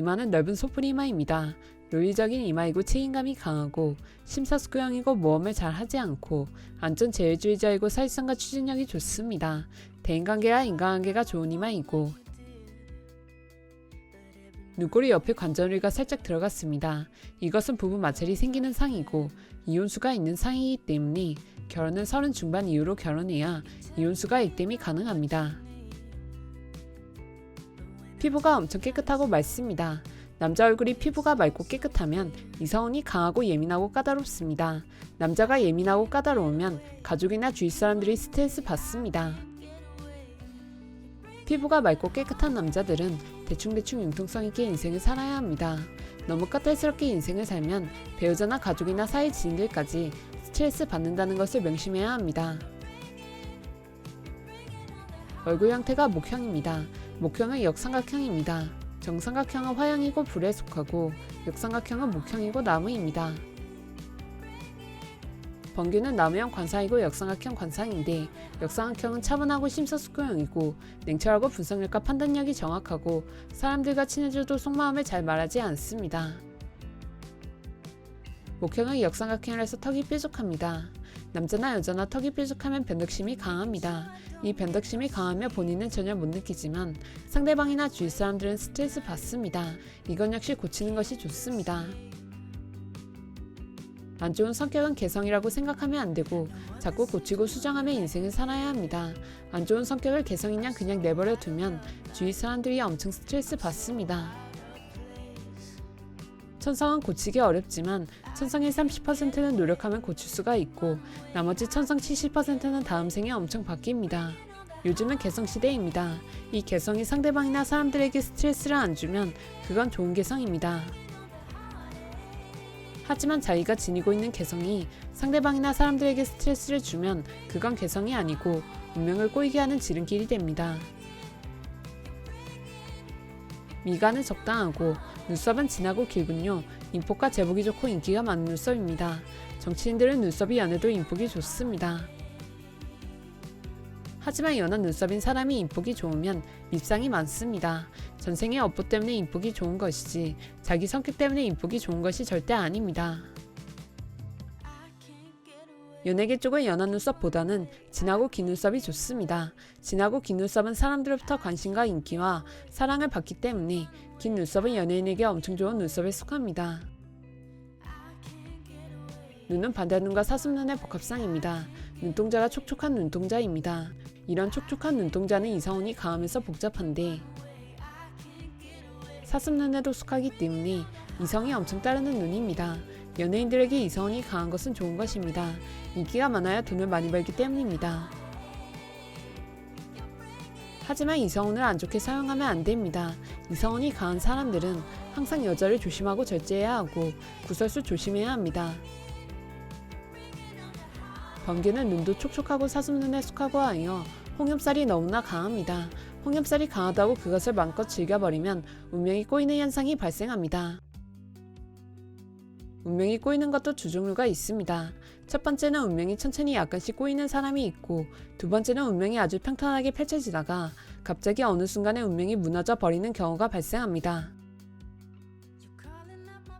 이마는 넓은 소풀 이마입니다. 논리적인 이마이고 책임감이 강하고 심사숙고형이고 모험을 잘 하지 않고 안전 제일주의자이고 사회성과 추진력이 좋습니다. 대인관계와 인간관계가 좋은 이마이고 눈꼬리 옆에 관절위가 살짝 들어갔습니다. 이것은 부부 마찰이 생기는 상이고 이혼수가 있는 상이기 때문에 결혼은 서른 중반 이후로 결혼해야 이혼수가 액땜이 가능합니다. 피부가 엄청 깨끗하고 맑습니다. 남자 얼굴이 피부가 맑고 깨끗하면 이성운이 강하고 예민하고 까다롭습니다. 남자가 예민하고 까다로우면 가족이나 주위 사람들이 스트레스 받습니다. 피부가 맑고 깨끗한 남자들은 대충대충 융통성 있게 인생을 살아야 합니다. 너무 까탈스럽게 인생을 살면 배우자나 가족이나 사회 지인들까지 스트레스 받는다는 것을 명심해야 합니다. 얼굴 형태가 목형입니다. 목형은 역삼각형입니다. 정삼각형은 화형이고 불에 속하고 역삼각형은 목형이고 나무입니다. 번개는 나무형 관상이고 역삼각형 관상인데 역삼각형은 차분하고 심사숙고형이고 냉철하고 분석력과 판단력이 정확하고 사람들과 친해져도 속마음을 잘 말하지 않습니다. 목형은 역삼각형이라서 턱이 뾰족합니다. 남자나 여자나 턱이 뾰족하면 변덕심이 강합니다. 이 변덕심이 강하며 본인은 전혀 못 느끼지만 상대방이나 주위 사람들은 스트레스 받습니다. 이건 역시 고치는 것이 좋습니다. 안 좋은 성격은 개성이라고 생각하면 안 되고 자꾸 고치고 수정하며 인생을 살아야 합니다. 안 좋은 성격을 개성이냐 그냥 내버려 두면 주위 사람들이 엄청 스트레스 받습니다. 천성은 고치기 어렵지만 천성의 30%는 노력하면 고칠 수가 있고 나머지 천성 70%는 다음 생에 엄청 바뀝니다. 요즘은 개성 시대입니다. 이 개성이 상대방이나 사람들에게 스트레스를 안 주면 그건 좋은 개성입니다. 하지만 자기가 지니고 있는 개성이 상대방이나 사람들에게 스트레스를 주면 그건 개성이 아니고 운명을 꼬이게 하는 지름길이 됩니다. 미간은 적당하고 눈썹은 진하고 길군요. 인폭과 제복이 좋고 인기가 많은 눈썹입니다. 정치인들은 눈썹이 연해도 인폭이 좋습니다. 하지만 연한 눈썹인 사람이 인폭이 좋으면 밉상이 많습니다. 전생의 업보 때문에 인폭이 좋은 것이지 자기 성격 때문에 인폭이 좋은 것이 절대 아닙니다. 연예계 쪽은 연한 눈썹보다는 진하고 긴 눈썹이 좋습니다. 진하고 긴 눈썹은 사람들로부터 관심과 인기와 사랑을 받기 때문에 긴 눈썹은 연예인에게 엄청 좋은 눈썹에 속합니다. 눈은 반달눈과 사슴눈의 복합상입니다. 눈동자가 촉촉한 눈동자입니다. 이런 촉촉한 눈동자는 이성운이 강하면서 복잡한데 사슴눈에도 속하기 때문에 이성이 엄청 따르는 눈입니다. 연예인들에게 이성운이 강한 것은 좋은 것입니다. 인기가 많아야 돈을 많이 벌기 때문입니다. 하지만 이성운을 안 좋게 사용하면 안 됩니다. 이성운이 강한 사람들은 항상 여자를 조심하고 절제해야 하고 구설수 조심해야 합니다. 번개는 눈도 촉촉하고 사슴눈에 속하고 하여 홍염살이 너무나 강합니다. 홍염살이 강하다고 그것을 마음껏 즐겨버리면 운명이 꼬이는 현상이 발생합니다. 운명이 꼬이는 것도 두 종류가 있습니다. 첫 번째는 운명이 천천히 약간씩 꼬이는 사람이 있고 두 번째는 운명이 아주 평탄하게 펼쳐지다가 갑자기 어느 순간에 운명이 무너져 버리는 경우가 발생합니다.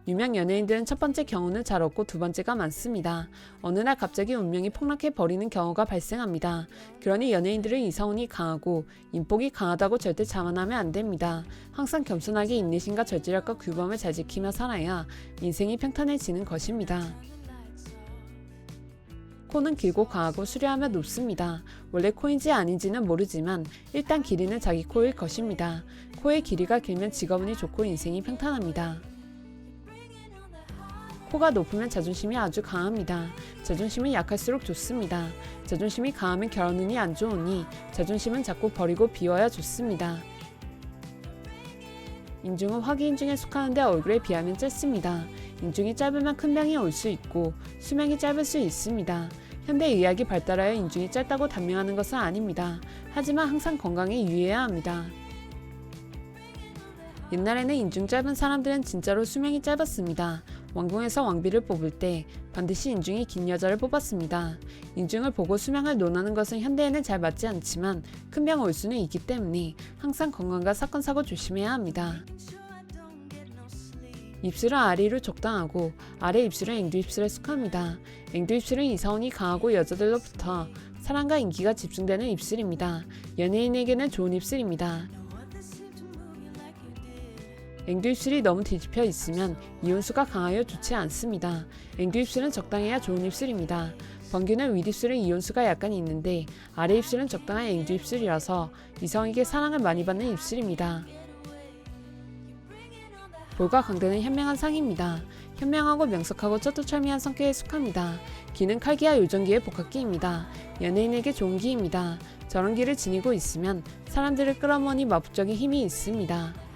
유명 연예인들은 첫 번째 경우는 잘 없고 두 번째가 많습니다. 어느 날 갑자기 운명이 폭락해 버리는 경우가 발생합니다. 그러니 연예인들은 이성운이 강하고 인복이 강하다고 절대 자만하면 안 됩니다. 항상 겸손하게 인내심과 절제력과 규범을 잘 지키며 살아야 인생이 평탄해지는 것입니다. 코는 길고 강하고 수려하며 높습니다. 원래 코인지 아닌지는 모르지만 일단 길이는 자기 코일 것입니다. 코의 길이가 길면 직업운이 좋고 인생이 평탄합니다. 코가 높으면 자존심이 아주 강합니다. 자존심은 약할수록 좋습니다. 자존심이 강하면 결혼운이 안 좋으니 자존심은 자꾸 버리고 비워야 좋습니다. 인중은 화기인중에 속하는데 얼굴에 비하면 짧습니다. 인중이 짧으면 큰 병이 올 수 있고 수명이 짧을 수 있습니다. 현대 의학이 발달하여 인중이 짧다고 단명하는 것은 아닙니다. 하지만 항상 건강에 유의해야 합니다. 옛날에는 인중 짧은 사람들은 진짜로 수명이 짧았습니다. 왕궁에서 왕비를 뽑을 때 반드시 인중이 긴 여자를 뽑았습니다. 인중을 보고 수명을 논하는 것은 현대에는 잘 맞지 않지만 큰 병 올 수는 있기 때문에 항상 건강과 사건 사고 조심해야 합니다. 입술은 아래로 적당하고 아래 입술은 앵두 입술에 속합니다. 앵두 입술은 이성운이 강하고 여자들로부터 사랑과 인기가 집중되는 입술입니다. 연예인에게는 좋은 입술입니다. 앵두 입술이 너무 뒤집혀 있으면 이온수가 강하여 좋지 않습니다. 앵두 입술은 적당해야 좋은 입술입니다. 번규는 윗입술은 이온수가 약간 있는데 아래 입술은 적당한 앵두 입술이라서 이성에게 사랑을 많이 받는 입술입니다. 볼과 강대는 현명한 상입니다. 현명하고 명석하고 쩌뚜철미한 성격에 속합니다. 기는 칼기와 요정기의 복합기입니다. 연예인에게 좋은 기입니다. 저런 기를 지니고 있으면 사람들을 끌어모니 마법적인 힘이 있습니다.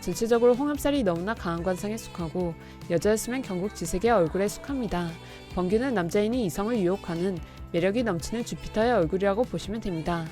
전체적으로 홍합살이 너무나 강한 관상에 속하고 여자였으면 경국 지색의 얼굴에 속합니다. 번규는 남자인이 이성을 유혹하는 매력이 넘치는 주피터의 얼굴이라고 보시면 됩니다.